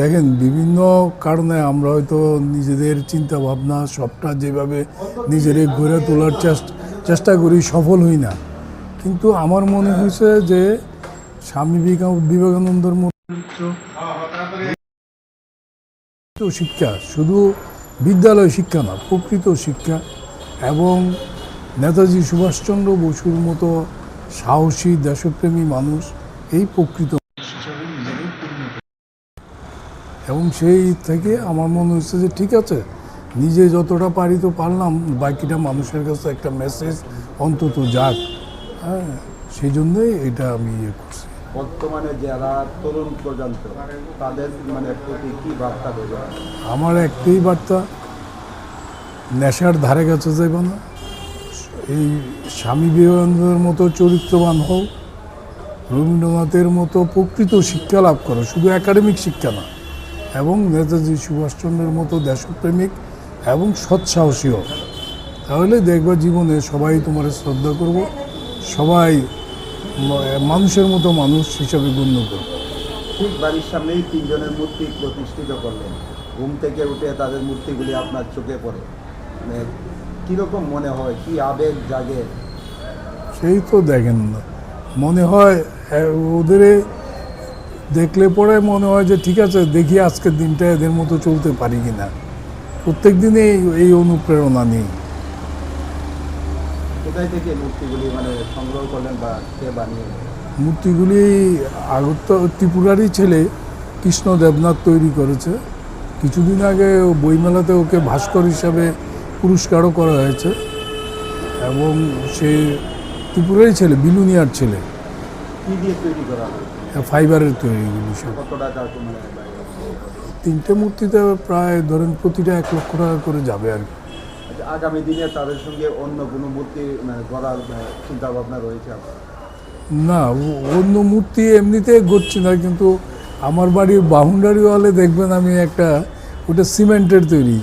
দেখেন, বিভিন্ন কারণে আমরা হয়তো নিজেদের চিন্তা ভাবনা সবটা যেভাবে নিজেদের গড়ে তোলার চেষ্টা করি সফল হই না। কিন্তু আমার মনে হয়েছে যে স্বামী বিবেকা- বিবেকানন্দর মতো শিক্ষা, শুধু বিদ্যালয় শিক্ষা না, প্রকৃত শিক্ষা এবং নেতাজি সুভাষচন্দ্র বসুর মতো সাহসী, দেশপ্রেমী মানুষ এই প্রকৃত মানুষ হিসাবে নিজেকে পরিণত এবং সেই থেকে আমার মনে হচ্ছে যে ঠিক আছে নিজে যতটা পারি তো পারলাম বাকিটা মানুষের কাছে একটা মেসেজ অন্তত যাক। হ্যাঁ সেই জন্যই এটা আমি ইয়ে করছি। বর্তমানে যারা তরুণ প্রজন্ম তাদের মানে প্রতি কি বার্তা দেবে? আমার একটাই বার্তা নেশার ধারে কাছে যাইব না। এই স্বামী বিবেকানন্দের মতো চরিত্রবান হও রবীন্দ্রনাথের মতো প্রকৃত শিক্ষা লাভ করো শুধু একাডেমিক শিক্ষা না। এবং নেতাজি সুভাষচন্দ্রের মতো দেশপ্রেমিক এবং সৎসাহসী হোক তাহলে দেখবা জীবনে সবাই তোমার শ্রদ্ধা করব সবাই মানুষের মতো মানুষ হিসাবে গণ্য করবে। ঠিক বাড়ির সামনেই তিনজনের মূর্তি প্রতিষ্ঠিত করলেন। ঘুম থেকে উঠে তাদের মূর্তিগুলি আপনার চোখে পড়ে। মানে কীরকম মনে হয় কি আবেগ জাগে? সেই তো দেখেন না। মনে হয় ওদের দেখলে পরে মনে হয় যে ঠিক আছে দেখি আজকের দিনটা এদের মতো চলতে পারি কি না প্রত্যেক দিনে এই- অনুপ্রেরণা নেই। মূর্তিগুলি মানে মূর্তিগুলি আগত ত্রিপুরারই ছেলে কৃষ্ণ দেবনাথ তৈরি করেছে। কিছুদিন আগে বইমেলাতে ওকে ভাস্কর হিসাবে পুরস্কারও করা হয়েছে। এবং সে ত্রিপুরারই ছেলে বিলুনিয়ার ছেলে। কি দিয়ে তৈরি করা হয়? ফাইবারের তৈরিগুলি সব কত টাকা তিনটে মূর্তিতে প্রায় ধরেন প্রতিটা এক লক্ষ টাকা করে যাবে আর কি। আচ্ছা, আগামী দিনে তাদের সঙ্গে অন্য কোনো মূর্তি গড়ার চিন্তা ভাবনা রয়েছে না অন্য মূর্তি এমনিতে গড়ছি না কিন্তু আমার বাড়ির বাউন্ডারি ওয়ালে দেখবেন আমি একটা ওটা সিমেন্টের তৈরি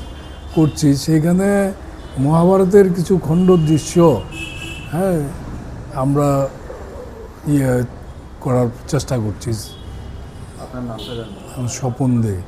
করছি। সেখানে মহাভারতের কিছু খণ্ড দৃশ্য হ্যাঁ আমরা ইয়ে করার চেষ্টা করছি। স্বপন দেয়